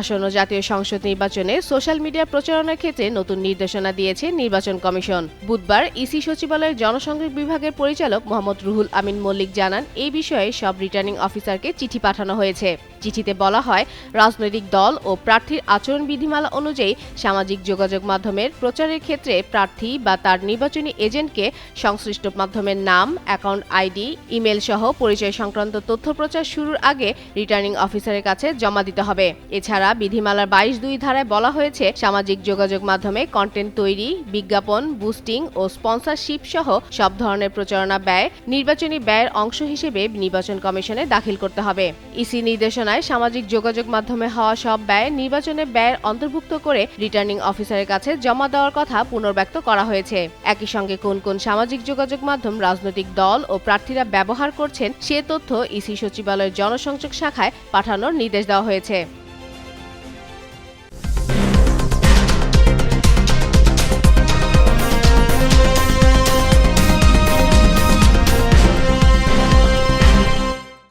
আসন্ন জাতীয় সংসদ নির্বাচনে সোশ্যাল মিডিয়া প্রচারণার ক্ষেত্রে নতুন নির্দেশনা দিয়েছে নির্বাচন কমিশন। বুধবার ইসি সচিবালয়ের জনসংযোগ বিভাগের পরিচালক মোহাম্মদ রুহুল আমিন মল্লিক জানান এই বিষয়ে সব রিটার্নিং অফিসারকে চিঠি পাঠানো হয়েছে। চিঠিতে বলা হয়, রাজনৈতিক দল ও প্রার্থীর আচরণ বিধিমালা অনুযায়ী সামাজিক যোগাযোগ মাধ্যমের প্রচারের ক্ষেত্রে প্রার্থী বা তার নির্বাচনী এজেন্টকে সংশ্লিষ্ট মাধ্যমের নাম, অ্যাকাউন্ট আইডি, ইমেল সহ পরিচয় সংক্রান্ত তথ্য প্রচার শুরুর আগে রিটার্নিং অফিসারের কাছে জমা দিতে হবে। এছাড়া বিধিমালার বাইশ দুই ধারায় বলা হয়েছে, সামাজিক যোগাযোগ মাধ্যমে কন্টেন্ট তৈরি, বিজ্ঞাপন বুস্টিং ও স্পন্সরশিপ সহ সব ধরনের প্রচারণা ব্যয়, নির্বাচনী ব্যয়ের অংশ হিসেবে নির্বাচন কমিশনে দাখিল করতে হবে। ইসি নির্দেশনায় সামাজিক যোগাযোগ মাধ্যমে হওয়া সব ব্যয় নির্বাচনে ব্যয়ের অন্তর্ভুক্ত করে রিটার্নিং অফিসারের কাছে জমা দেওয়ার কথা পুনর্ব্যক্ত করা হয়েছে। একই সঙ্গে কোন কোন সামাজিক যোগাযোগ মাধ্যম, রাজনৈতিক দল ও প্রার্থীরা ব্যবহার করছেন, সে তথ্য ইসি সচিবালয়ের জনসংযোগ শাখায় পাঠানোর নির্দেশ দেওয়া হয়েছে।